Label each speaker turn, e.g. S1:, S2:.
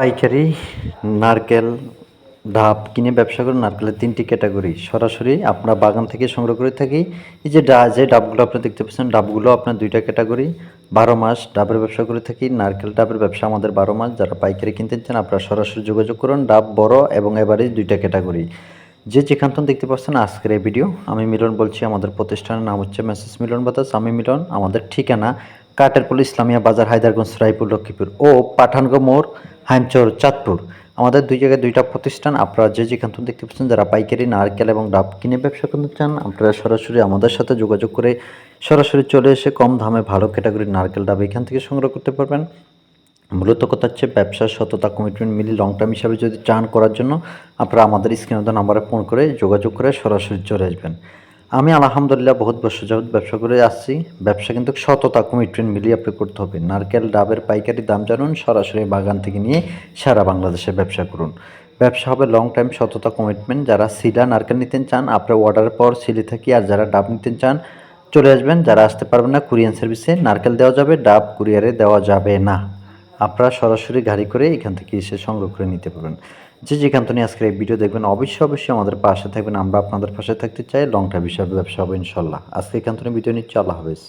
S1: পাইকারি, নারকেল, ডাব কিনে ব্যবসা করে নারকেলের তিনটি ক্যাটাগরি। সরাসরি আপনার বাগান থেকে সংগ্রহ করে থাকি। এই যে ডা যে ডাবগুলো আপনি দেখতে পাচ্ছেন, ডাবগুলো আপনার দুইটা ক্যাটাগরি। বারো মাস ডাবের ব্যবসা করে থাকি। নারকেল ডাবের ব্যবসা আমাদের বারো মাস। যারা পাইকারি কিনতে চান, আপনারা সরাসরি যোগাযোগ করুন। ডাব বড় এবং এভারেজ দুইটা ক্যাটাগরি। যে যেখান থেকে দেখতে পাচ্ছেন, আজকের এই ভিডিও। আমি মিলন বলছি, আমাদের প্রতিষ্ঠানের নাম হচ্ছে মেসেস মিলন বাতাস। আমি মিলন, আমাদের ঠিকানা কাটেরপুল ইসলামিয়া বাজার, হায়দারগঞ্জ, রায়পুর, লক্ষ্মীপুর ও পাঠানগো মোড়। হাইমচর, চাঁদপুর। আমাদের দুই জায়গায় দুইটা প্রতিষ্ঠান। আপনারা যে যেখান থেকে দেখতে পাচ্ছেন, যারা পাইকারি, নারকেল এবং ডাব কিনে ব্যবসা করতে চান, আপনারা সরাসরি আমাদের সাথে যোগাযোগ করে সরাসরি চলে এসে কম দামে ভালো ক্যাটাগরির নারকেল, ডাব এখান থেকে সংগ্রহ করতে পারবেন। মূলত কথা হচ্ছে ব্যবসার সততা কমিটমেন্ট মিলি লং টার্ম হিসাবে যদি চান করার জন্য, আপনারা আমাদের স্ক্রিনে নাম্বারে ফোন করে যোগাযোগ করে সরাসরি চলে আসবেন। আমি আলহামদুলিল্লাহ বহুত বছর যাবত ব্যবসা করে আসছি। ব্যবসা কিন্তু সততা কমিটমেন্ট মিলিয়ে আপনি করতে হবে। নারকেল, ডাবের পাইকারি দাম জানুন, সরাসরি বাগান থেকে নিয়ে সারা বাংলাদেশে ব্যবসা করুন। ব্যবসা হবে লং টাইম সততা কমিটমেন্ট যারা সিলা নারকেল নিতে চান, আপনার অর্ডারের পর সিলি থাকি, আর যারা ডাব নিতে চান, চলে আসবেন। যারা আসতে পারবেন না, কুরিয়ান সার্ভিসে নারকেল দেওয়া যাবে, ডাব কুরিয়ারে দেওয়া যাবে না। আপনারা সরাসরি গাড়ি করে এখান থেকে এসে সংগ্রহ করে নিতে পারবেন। যে যেখান থেকে আজকের এই ভিডিও দেখবেন, অবশ্যই অবশ্যই আমাদের পাশে থাকবেন। আমরা আপনাদের পাশে থাকতে চাই। লং টাইম হিসাবে ব্যবসা হবে ইনশাল্লাহ। আজকে এখান থেকে ভিডিও নিচ্ছি। আল্লাহ হাফেজ।